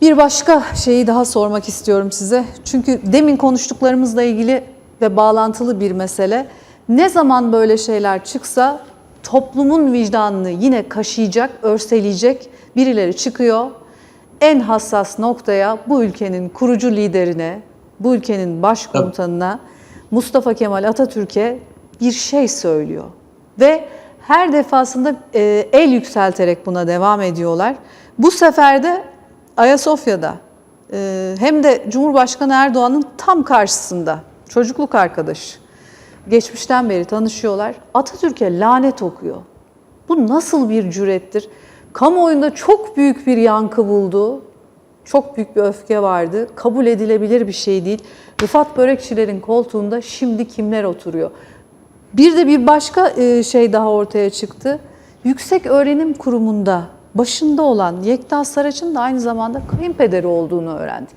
Bir başka şeyi daha sormak istiyorum size. Çünkü demin konuştuklarımızla ilgili ve bağlantılı bir mesele. Ne zaman böyle şeyler çıksa toplumun vicdanını yine kaşıyacak, örseleyecek birileri çıkıyor. En hassas noktaya bu ülkenin kurucu liderine, bu ülkenin başkomutanına Mustafa Kemal Atatürk'e bir şey söylüyor. Ve her defasında e, el yükselterek buna devam ediyorlar. Bu sefer de Ayasofya'da e, hem de Cumhurbaşkanı Erdoğan'ın tam karşısında çocukluk arkadaşı. Geçmişten beri tanışıyorlar. Atatürk'e lanet okuyor. Bu nasıl bir cürettir? Kamuoyunda çok büyük bir yankı buldu. Çok büyük bir öfke vardı. Kabul edilebilir bir şey değil. Rıfat Börekçilerin koltuğunda şimdi kimler oturuyor? Bir de bir başka e, şey daha ortaya çıktı. Yüksek Öğrenim Kurumu'nda başında olan Yekta Saraç'ın da aynı zamanda kayınpederi olduğunu öğrendik.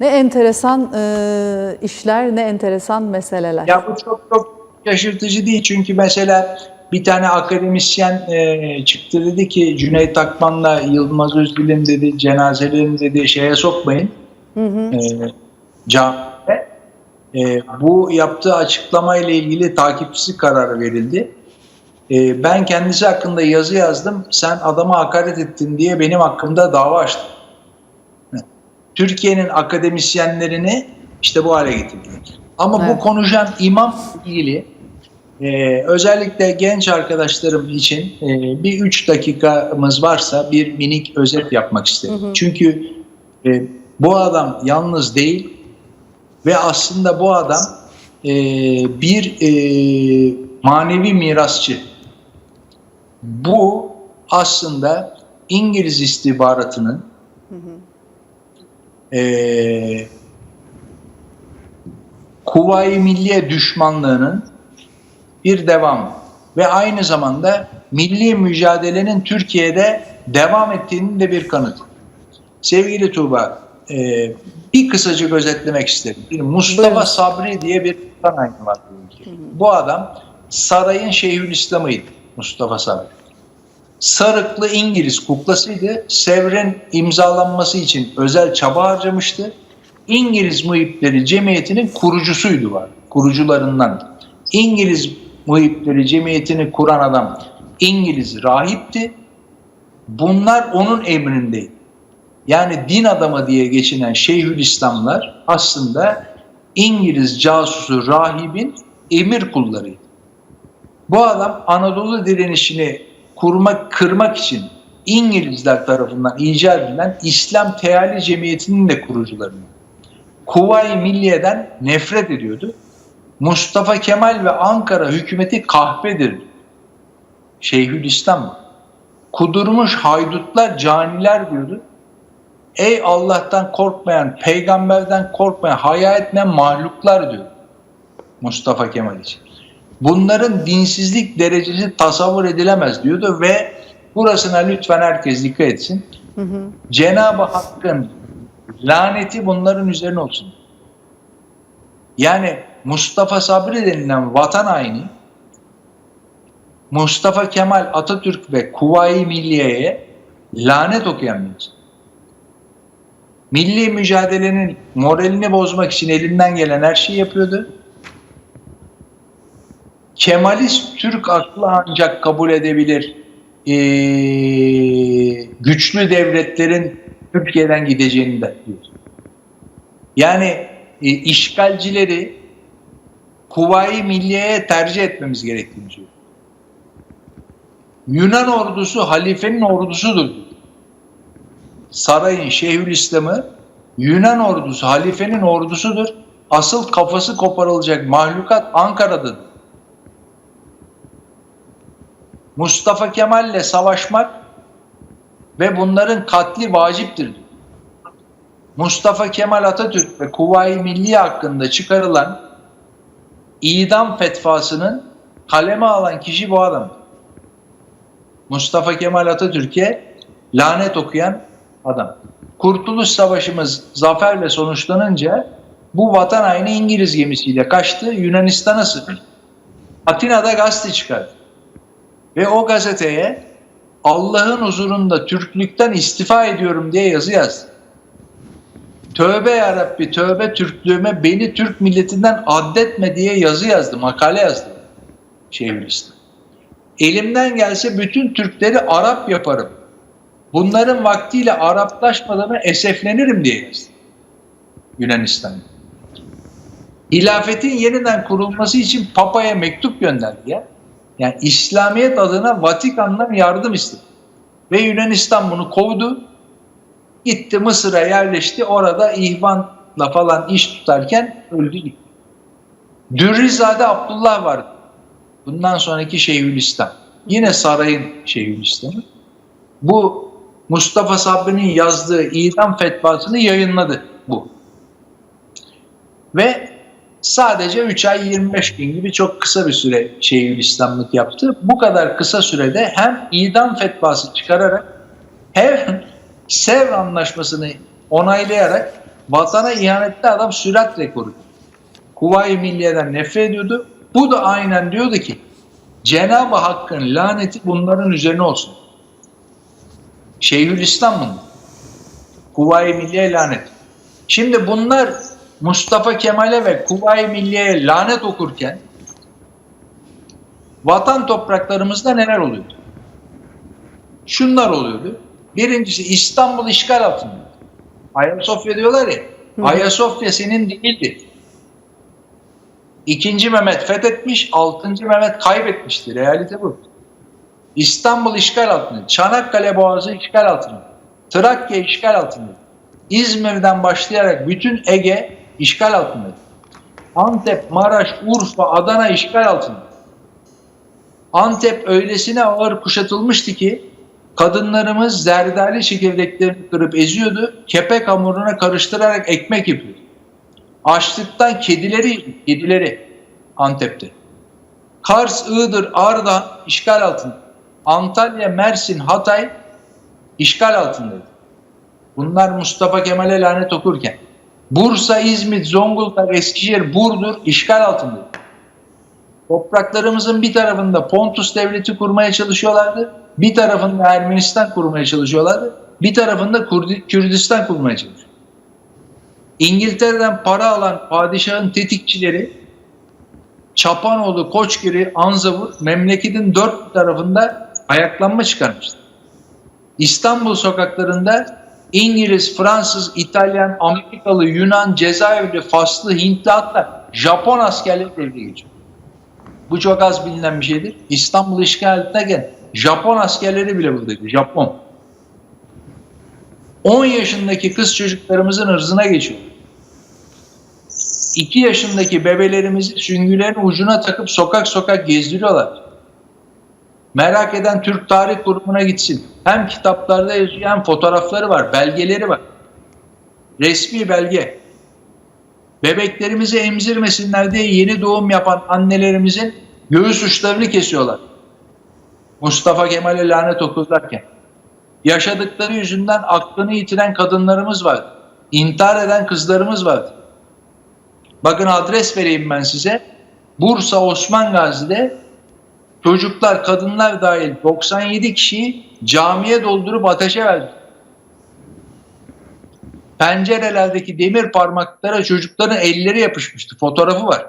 Ne enteresan e, işler, ne enteresan meseleler. Ya bu çok çok şaşırtıcı değil çünkü mesela bir tane akademisyen e, çıktı dedi ki Cüneyt Akman'la Yılmaz Özdil'in dedi cenazelerini dedi şeye sokmayın. E, camide. E, bu yaptığı açıklama ile ilgili takipçisi kararı verildi. E, ben kendisi hakkında yazı yazdım. Sen adama hakaret ettin diye benim hakkımda dava açtı. Türkiye'nin akademisyenlerini işte bu hale getirdiler. Ama Evet. bu konuşan imam ilgili e, özellikle genç arkadaşlarım için e, bir üç dakikamız varsa bir minik özet yapmak isterim. Çünkü e, bu adam yalnız değil ve aslında bu adam e, bir e, manevi mirasçı. Bu aslında İngiliz istihbaratının e, Kuvayi Milliye düşmanlığının bir devamı ve aynı zamanda milli mücadelenin Türkiye'de devam ettiğinin de bir kanıtı. Sevgili Tuğba, e, bir kısaca özetlemek isterim. Bir Mustafa Buyurun. Sabri diye bir insan aynı var ülkede. Bu adam sarayın Şeyhülislam'ıydı Mustafa Sabri. Sarıklı İngiliz kuklasıydı. Sevr'in imzalanması için özel çaba harcamıştı. İngiliz Muhipleri Cemiyeti'nin kurucusuydu var. Kurucularından. İngiliz Muhipleri Cemiyeti'ni kuran adam İngiliz rahipti. Bunlar onun emrindeydi. Yani din adamı diye geçinen Şeyhülislamlar aslında İngiliz casusu rahibin emir kullarıydı. Bu adam Anadolu direnişini kurmak, kırmak için İngilizler tarafından icat edilen İslam Teali Cemiyeti'nin de kurucularından. Kuvayi Milliye'den nefret ediyordu. Mustafa Kemal ve Ankara hükümeti kahpedir. Şeyhülislam kudurmuş haydutlar caniler diyordu. Ey Allah'tan korkmayan, peygamberden korkmayan, haya etmeyen mahluklar diyor Mustafa Kemal için. Bunların dinsizlik derecesi tasavvur edilemez diyordu ve burasına lütfen herkes dikkat etsin. Cenab-ı Hakk'ın laneti bunların üzerine olsun. Yani Mustafa Sabri denilen vatan haini Mustafa Kemal Atatürk ve Kuvayi Milliye'ye lanet okuyan bir insan. Milli mücadelenin moralini bozmak için elinden gelen her şeyi yapıyordu. Kemalist Türk aklı ancak kabul edebilir ee, güçlü devletlerin Türkiye'den gideceğini de diyor. Yani e, işgalcileri Kuvayi Milliye'ye tercih etmemiz gerektiğini söylüyor. Yunan ordusu halifenin ordusudur. Sarayın Şeyhülislam'ı Yunan ordusu halifenin ordusudur. Asıl kafası koparılacak mahlukat Ankara'dadır. Mustafa Kemal'le savaşmak ve bunların katli vaciptir. Mustafa Kemal Atatürk ve Kuvayi Milliye hakkında çıkarılan idam fetvasının kaleme alan kişi bu adam. Mustafa Kemal Atatürk'e lanet okuyan adam. Kurtuluş Savaşımız zaferle sonuçlanınca bu vatan haini İngiliz gemisiyle kaçtı, Yunanistan'a sığındı. Atina'da gazete çıkardı. Ve o gazeteye Allah'ın huzurunda Türklükten istifa ediyorum diye yazı yazdı. Tövbe ya Rabbi, tövbe Türklüğüme beni Türk milletinden addetme diye yazı yazdı, makale yazdı. Şeyhülislam. Elimden gelse bütün Türkleri Arap yaparım. Bunların vaktiyle Araplaşmadığını eseflenirim diye yazdı. Yunanistan'da. Hilafetin yeniden kurulması için Papa'ya mektup gönderdi ya. Yani İslamiyet adına Vatikan'dan yardım istedi. Ve Yunanistan bunu kovdu. Gitti Mısır'a yerleşti. Orada ihvanla falan iş tutarken öldü gitti. Dürrizade Abdullah vardı. Bundan sonraki Şeyhülislam. Yine sarayın Şeyhülislam'ı. Bu Mustafa Sabri'nin yazdığı idam fetvasını yayınladı bu. Ve sadece 3 ay 25 gün gibi çok kısa bir süre Şeyhülislamlık yaptı. Bu kadar kısa sürede hem idam fetvası çıkararak hem Sevr Anlaşması'nı onaylayarak vatana ihanette adam sürat rekoru. Kuvayi Milliye'den nefret ediyordu. Bu da aynen diyordu ki Cenab-ı Hakk'ın laneti bunların üzerine olsun. Şeyhülislam bunlar. Kuvayi Milliye lanet. Şimdi bunlar Mustafa Kemal'e ve Kuvayi Milliye'ye lanet okurken vatan topraklarımızda neler oluyordu? Şunlar oluyordu. Birincisi İstanbul işgal altında. Ayasofya diyorlar ya. Ayasofya senin değildi. İkinci Mehmet fethetmiş, altıncı Mehmet kaybetmişti. Realite bu. İstanbul işgal altında. Çanakkale Boğazı işgal altında. Trakya işgal altında. İzmir'den başlayarak bütün Ege işgal altında. Antep, Maraş, Urfa, Adana işgal altında. Antep öylesine ağır kuşatılmıştı ki kadınlarımız zerdali çekirdeklerini kırıp eziyordu. Kepek hamuruna karıştırarak ekmek yapıyordu. Açlıktan kedileri, kedileri Antep'te. Kars, Iğdır, Ardahan işgal altında. Antalya, Mersin, Hatay işgal altındaydı. Bunlar Mustafa Kemal'e lanet okurken. Bursa, İzmit, Zonguldak, Eskişehir, Burdur işgal altındaydı. Topraklarımızın bir tarafında Pontus devleti kurmaya çalışıyorlardı. Bir tarafında Ermenistan kurmaya çalışıyorlardı. Bir tarafında Kurdi- Kürdistan kurmaya çalışıyorlardı. İngiltere'den para alan padişahın tetikçileri Çapanoğlu, Koçgiri, Anzavur memleketin dört tarafında ayaklanma çıkarmıştı. İstanbul sokaklarında İngiliz, Fransız, İtalyan, Amerikalı, Yunan, Cezayirli, Faslı, Hintli hatta Japon askerleri devreye geçiyor. Bu çok az bilinen bir şeydir. İstanbul işgal ederken Japon askerleri bile buradaydı. Japon. 10 yaşındaki kız çocuklarımızın ırzına geçiyor. 2 yaşındaki bebelerimizi süngülerin ucuna takıp sokak sokak gezdiriyorlar. Merak eden Türk Tarih Kurumu'na gitsin. Hem kitaplarda hem fotoğrafları var, belgeleri var. Resmi belge. Bebeklerimizi emzirmesinler diye yeni doğum yapan annelerimizin göğüs uçlarını kesiyorlar. Mustafa Kemal'e lanet okurlarken. Yaşadıkları yüzünden aklını yitiren kadınlarımız vardı. İntihar eden kızlarımız vardı. Bakın adres vereyim ben size. Bursa Osman Gazi'de çocuklar, kadınlar dahil 97 kişiyi camiye doldurup ateşe verdi. Pencerelerdeki demir parmaklara çocukların elleri yapışmıştı. Fotoğrafı var.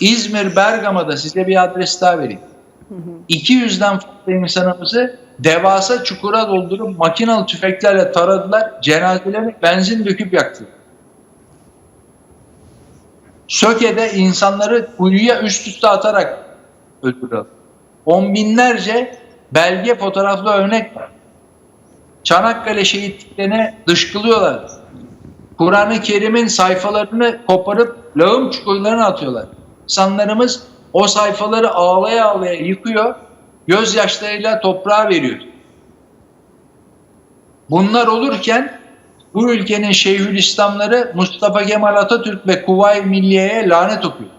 İzmir, Bergama'da size bir adres daha vereyim. 200'den fazla insanımızı devasa çukura doldurup makinalı tüfeklerle taradılar. Cenazelerini benzin döküp yaktılar. Söke'de insanları kuyuya üst üste atarak öldürüyorlar. On binlerce belge fotoğraflı örnek var. Çanakkale şehitliklerine dışkılıyorlar. Kur'an-ı Kerim'in sayfalarını koparıp lağım çukurlarına atıyorlar. İnsanlarımız o sayfaları ağlaya ağlaya yıkıyor, gözyaşlarıyla toprağa veriyor. Bunlar olurken bu ülkenin Şeyhülislamları Mustafa Kemal Atatürk ve Kuvayi Milliye'ye lanet okuyor.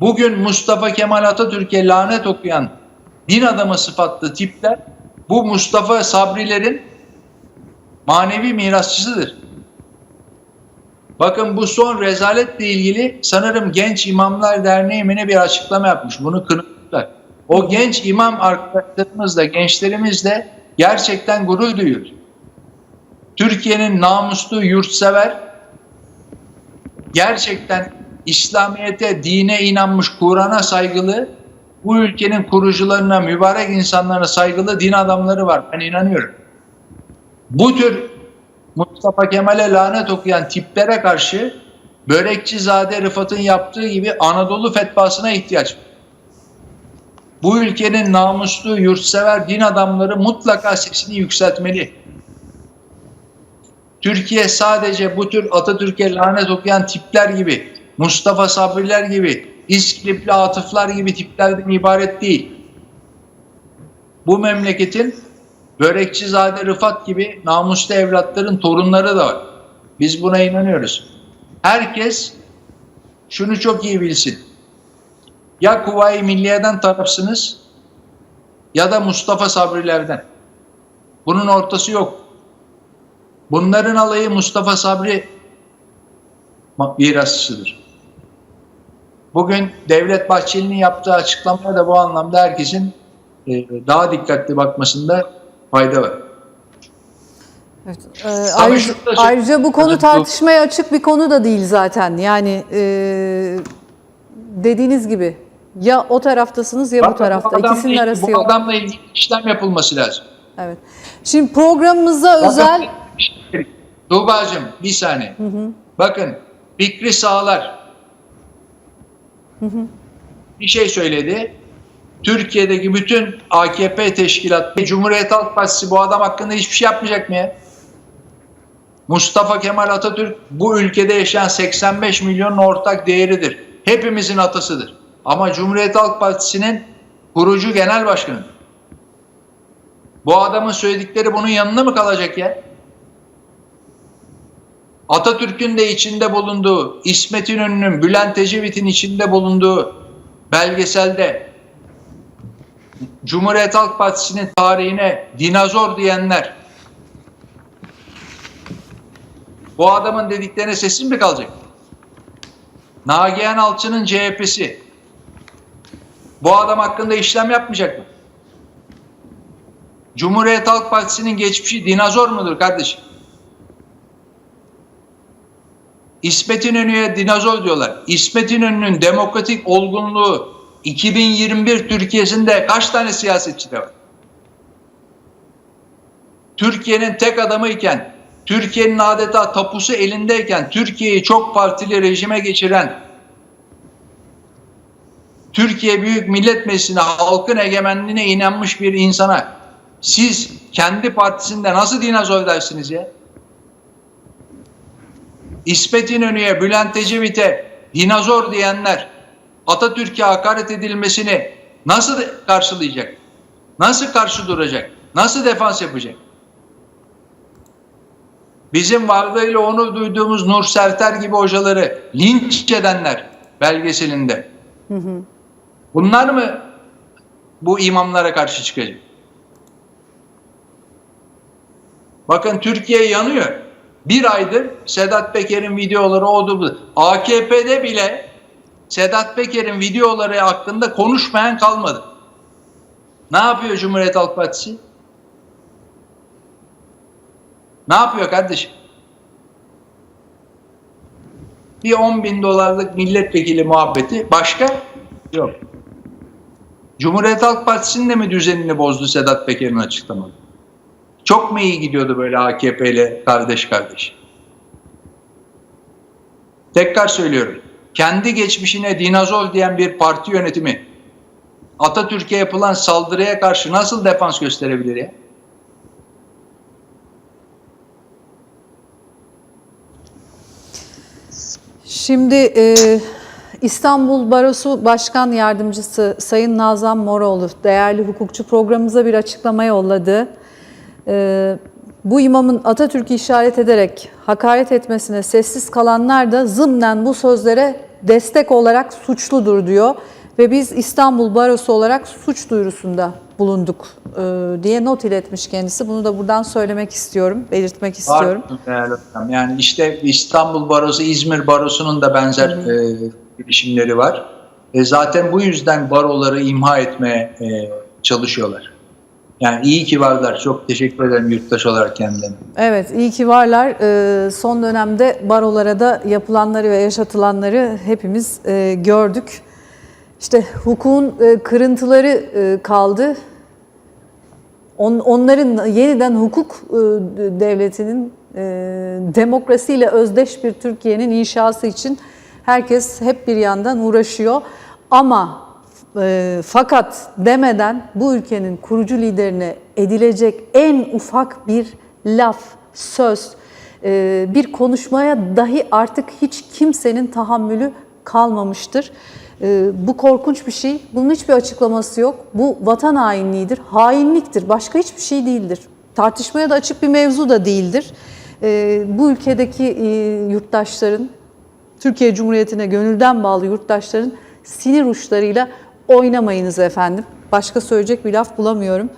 Bugün Mustafa Kemal Atatürk'e lanet okuyan din adamı sıfatlı tipler bu Mustafa Sabrilerin manevi mirasçısıdır. Bakın bu son rezaletle ilgili sanırım Genç İmamlar Derneği mi bir açıklama yapmış. Bunu kınıtlar. O genç imam arkadaşlarımızla, gençlerimizle gerçekten gurur duyuyoruz. Türkiye'nin namuslu, yurtsever, gerçekten İslamiyet'e, dine inanmış, Kur'an'a saygılı, bu ülkenin kurucularına, mübarek insanlarına saygılı din adamları var. Ben inanıyorum. Bu tür Mustafa Kemal'e lanet okuyan tiplere karşı Börekçizade Rıfat'ın yaptığı gibi Anadolu fetvasına ihtiyaç var. Bu ülkenin namuslu, yurtsever din adamları mutlaka sesini yükseltmeli. Türkiye sadece bu tür Atatürk'e lanet okuyan tipler gibi, Mustafa Sabriler gibi, İskilipli Atıflar gibi tiplerden ibaret değil. Bu memleketin Börekçizade Rıfat gibi namuslu evlatların torunları da var. Biz buna inanıyoruz. Herkes şunu çok iyi bilsin. Ya Kuvayi Milliye'den tarafsınız ya da Mustafa Sabrilerden. Bunun ortası yok. Bunların alayı Mustafa Sabri mirasçıdır. Bugün Devlet Bahçeli'nin yaptığı açıklamaya da bu anlamda herkesin e, daha dikkatli bakmasında fayda var. Evet. Ee, ayrıca, ayrıca bu konu bu- tartışmaya açık bir konu da değil zaten. Yani e, dediğiniz gibi ya o taraftasınız ya bu tarafta. adamla İkisinin arası bu yok. adamla ilgili işlem yapılması lazım. Evet. Şimdi programımıza özel Tuğba'cığım bir saniye. Bakın Fikri Sağlar bir şey söyledi. Türkiye'deki bütün AKP teşkilatı, Cumhuriyet Halk Partisi bu adam hakkında hiçbir şey yapmayacak mı ya? Mustafa Kemal Atatürk bu ülkede yaşayan 85 milyonun ortak değeridir. Hepimizin atasıdır. Ama Cumhuriyet Halk Partisi'nin kurucu genel başkanı. Bu adamın söyledikleri bunun yanına mı kalacak ya? Atatürk'ün de içinde bulunduğu, İsmet İnönü'nün, Bülent Ecevit'in içinde bulunduğu belgeselde Cumhuriyet Halk Partisi'nin tarihine dinozor diyenler bu adamın dediklerine sesin mi kalacak? Nagihan Alçı'nın CHP'si bu adam hakkında işlem yapmayacak mı? Cumhuriyet Halk Partisi'nin geçmişi dinozor mudur kardeşim? İsmet İnönü'ye dinozor diyorlar. İsmet İnönü'nün demokratik olgunluğu 2021 Türkiye'sinde kaç tane siyasetçi de var? Türkiye'nin tek adamı iken, Türkiye'nin adeta tapusu elindeyken, Türkiye'yi çok partili rejime geçiren, Türkiye Büyük Millet Meclisi'ne halkın egemenliğine inanmış bir insana siz kendi partisinde nasıl dinozor dersiniz ya? İsmet İnönü'ye, Bülent Ecevit'e dinozor diyenler Atatürk'e hakaret edilmesini nasıl karşılayacak? Nasıl karşı duracak? Nasıl defans yapacak? Bizim varlığıyla onu duyduğumuz Nur Serter gibi hocaları linç edenler belgeselinde. Bunlar mı bu imamlara karşı çıkacak? Bakın Türkiye yanıyor. Bir aydır Sedat Peker'in videoları oldu. bu. AKP'de bile Sedat Peker'in videoları hakkında konuşmayan kalmadı. Ne yapıyor Cumhuriyet Halk Partisi? Ne yapıyor kardeşim? Bir 10 bin dolarlık milletvekili muhabbeti. Başka? Yok. Cumhuriyet Halk Partisi'nin de mi düzenini bozdu Sedat Peker'in açıklamaları? Çok mu iyi gidiyordu böyle AKP ile kardeş kardeş? Tekrar söylüyorum. Kendi geçmişine dinozor diyen bir parti yönetimi Atatürk'e yapılan saldırıya karşı nasıl defans gösterebilir ya? Şimdi e, İstanbul Barosu Başkan Yardımcısı Sayın Nazan Moroğlu değerli hukukçu programımıza bir açıklama yolladı. E, bu imamın Atatürk'ü işaret ederek hakaret etmesine sessiz kalanlar da zımnen bu sözlere destek olarak suçludur diyor. Ve biz İstanbul Barosu olarak suç duyurusunda bulunduk e, diye not iletmiş kendisi. Bunu da buradan söylemek istiyorum, belirtmek istiyorum. Var. Yani işte İstanbul Barosu, İzmir Barosu'nun da benzer e, girişimleri var. E, zaten bu yüzden baroları imha etmeye e, çalışıyorlar. Yani iyi ki varlar. Çok teşekkür ederim yurttaş olarak kendilerine. Evet, iyi ki varlar. Ee, son dönemde barolara da yapılanları ve yaşatılanları hepimiz e, gördük. İşte hukukun e, kırıntıları e, kaldı. On, onların yeniden hukuk devletinin e, demokrasiyle özdeş bir Türkiye'nin inşası için herkes hep bir yandan uğraşıyor. Ama e, fakat demeden bu ülkenin kurucu liderine edilecek en ufak bir laf, söz, e, bir konuşmaya dahi artık hiç kimsenin tahammülü kalmamıştır. E, bu korkunç bir şey. Bunun hiçbir açıklaması yok. Bu vatan hainliğidir, hainliktir. Başka hiçbir şey değildir. Tartışmaya da açık bir mevzu da değildir. E, bu ülkedeki e, yurttaşların, Türkiye Cumhuriyeti'ne gönülden bağlı yurttaşların sinir uçlarıyla oynamayınız efendim. Başka söyleyecek bir laf bulamıyorum.